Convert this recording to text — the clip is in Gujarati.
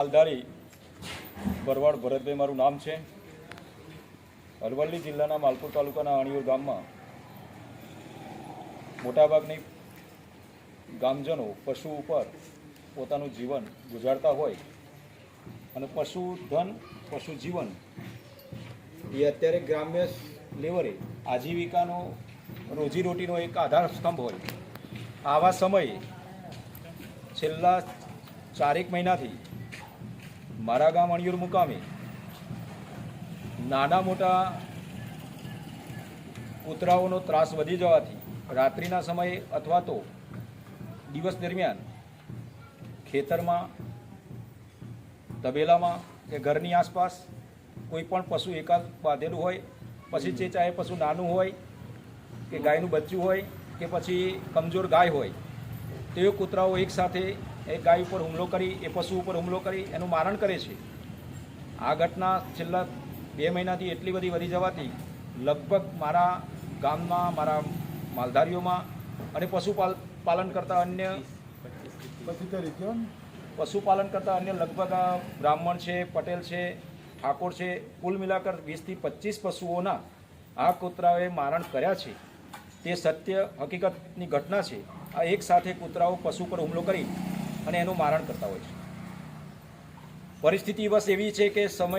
માલધારી ભરવાડ ભરતભાઈ મારું નામ છે. અરવલ્લી જિલ્લાના માલપુર તાલુકાના અણિયોર ગામમાં મોટાભાગની ગામજનો પશુ ઉપર પોતાનું જીવન ગુજારતા હોય અને પશુધન પશુ જીવન એ અત્યારે ગ્રામ્ય લેવલે આજીવિકાનો રોજીરોટીનો એક આધાર સ્તંભ હોય. આવા સમયે છેલ્લા ચારેક મહિનાથી મારા ગામ અણિયુર મુકામે નાના મોટા કૂતરાઓનો ત્રાસ વધી જવાથી રાત્રિના સમયે અથવા તો દિવસ દરમિયાન ખેતરમાં, તબેલામાં કે ઘરની આસપાસ કોઈ પણ પશુ એકાદ બાંધેલું હોય, પછી જે ચાહે પશુ નાનું હોય, કે ગાયનું બચ્ચું હોય, કે પછી કમજોર ગાય હોય તે કૂતરાઓ એકસાથે એ ગાય ઉપર હુમલો કરી, એ પશુ ઉપર હુમલો કરી, એનું મારણ કરે છે. આ ઘટના છેલ્લા બે મહિનાથી એટલી બધી વધી જવાથી લગભગ મારા ગામમાં, મારા માલધારીઓમાં અને પશુપાલ, પાલન કરતા અન્ય પશુપાલન કરતા અન્ય લગભગ બ્રાહ્મણ છે, પટેલ છે, ઠાકોર છે, કુલ મિલાકર વીસથી પચીસ પશુઓના આ કૂતરાઓએ મારણ કર્યા છે. તે સત્ય હકીકતની ઘટના છે. આ એક સાથે કૂતરાઓ પશુ પર હુમલો કરી અને એનું મારણ કરતા હોય છે. પરિસ્થિતિ બસ એવી છે કે સમય